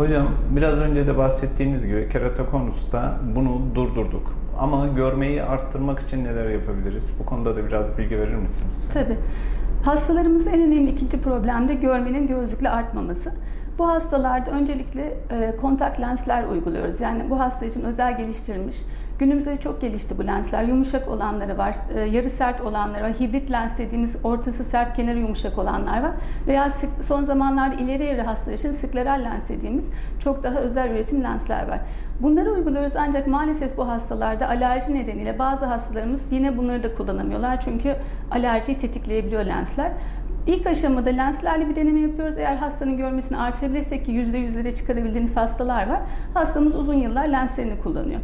Hocam biraz önce de bahsettiğimiz gibi keratokonus'ta bunu durdurduk. Ama görmeyi arttırmak için neler yapabiliriz? Bu konuda da biraz bilgi verir misiniz? Tabii. Hastalarımızın en önemli ikinci problem de görmenin gözlükle artmaması. Bu hastalarda öncelikle e, kontak lensler uyguluyoruz. Yani bu hasta için özel geliştirilmiş. Günümüzde çok gelişti bu lensler. Yumuşak olanları var, e, yarı sert olanları var. Hibrit lens dediğimiz ortası sert, kenarı yumuşak olanlar var. Veya son zamanlarda ileri evre hastalar için skleral lens dediğimiz çok daha özel üretim lensler var. Bunları uyguluyoruz ancak maalesef bu hastalarda alerji nedeniyle bazı hastalarımız yine bunları da kullanamıyorlar. Çünkü alerjiyi tetikleyebiliyor lensler. İlk aşamada lenslerle bir deneme yapıyoruz. Eğer hastanın görmesini artırabilirsek ki %100'lere çıkarabildiğimiz hastalar var. Hastamız uzun yıllar lenslerini kullanıyor.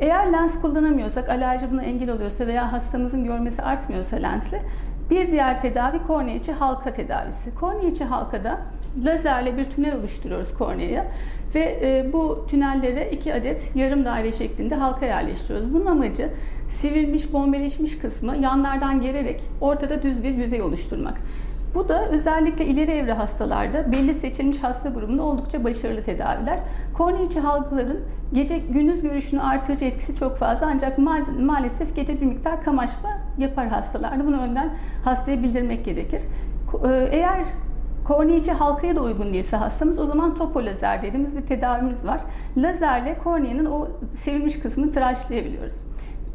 Eğer lens kullanamıyorsak, alerji buna engel oluyorsa veya hastamızın görmesi artmıyorsa lensle bir diğer tedavi kornea içi halka tedavisi. Kornea içi halkada lazerle bir tünel oluşturuyoruz korneaya ve e, bu tünellere iki adet yarım daire şeklinde halka yerleştiriyoruz. Bunun amacı sivrilmiş, bombeleşmiş kısmı yanlardan gererek ortada düz bir yüzey oluşturmak. Bu da özellikle ileri evre hastalarda belli seçilmiş hasta grubunda oldukça başarılı tedaviler. Kornea içi halkaların gece gündüz görüşünü artırıcı etkisi çok fazla ancak ma- maalesef gece bir miktar kamaşma yapar hastalarda. Bunu önden hastaya bildirmek gerekir. E, Eğer kornea içi halkaya da uygun değilse hastamız o zaman topo lazer dediğimiz bir tedavimiz var. Lazerle korneanın o sevilmiş kısmını tıraşlayabiliyoruz.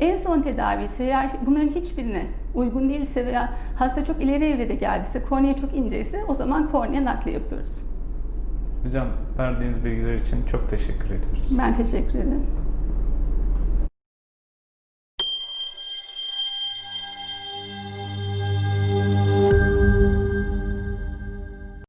En son tedavi ise eğer bunların hiçbirine uygun değilse veya hasta çok ileri evrede geldiyse, kornea çok inceyse o zaman kornea nakli yapıyoruz. Hocam verdiğiniz bilgiler için çok teşekkür ediyoruz. Ben teşekkür ederim.